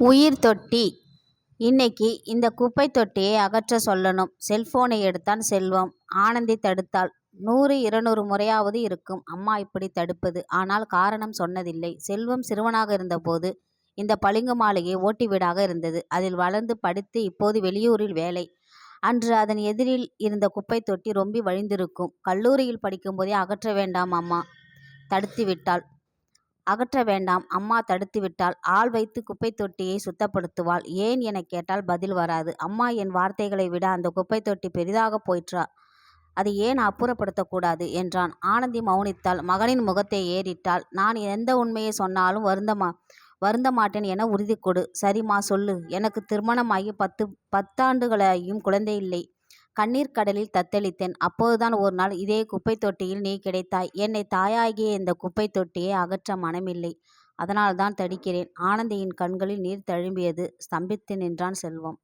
உயிர் தொட்டி இன்னைக்கு இந்த குப்பை தொட்டியை அகற்ற சொல்லணும் செல்போனை எடுத்தான் செல்வம். ஆனந்தி தடுத்தாள். நூறு இருநூறு முறையாவது இருக்கும் அம்மா இப்படி தடுப்பது. ஆனால் காரணம் சொன்னதில்லை. செல்வம் சிறுவனாக இருந்தபோது இந்த பளிங்கு மாளிகை ஓட்டி வீடாக இருந்தது. அதில் வளர்ந்து படித்து இப்போது வெளியூரில் வேலை. அன்று அதன் எதிரில் இருந்த குப்பை தொட்டி ரொம்பி வழிந்திருக்கும். கல்லூரியில் படிக்கும்போதே அகற்ற வேண்டாம் அம்மா தடுத்துவிட்டாள். அகற்ற வேண்டாம் அம்மா தடுத்துவிட்டாள். ஆள் வைத்து குப்பை தொட்டியை சுத்தப்படுத்துவாள். ஏன் எனக் கேட்டால் பதில் வராது. அம்மா என் வார்த்தைகளை விட அந்த குப்பை தொட்டி பெரிதாகப் போயிற்றா அதை ஏன் அப்புறப்படுத்தக்கூடாது என்றான். ஆனந்தி மௌனித்தாள். மகனின் முகத்தை ஏறிட்டாள். நான் எந்த உண்மையை சொன்னாலும் வருந்தமா வருந்த மாட்டேன் என உறுதி கொடு. சரிம்மா சொல்லு. எனக்கு திருமணமாகி பத்து பத்தாண்டுகளாகியும் குழந்தையில்லை. கண்ணீர் கடலில் தத்தளித்தேன். அப்போதுதான் ஒரு நாள் இதே குப்பைத் தொட்டியில் நீ கிடைத்தாய். என்னை தாயாகிய இந்த குப்பைத் தொட்டியை அகற்ற மனமில்லை. அதனால்தான் தடிக்கிறேன். ஆனந்தியின் கண்களில் நீர் தழும்பியது. ஸ்தம்பித்து நின்றான் செல்வம்.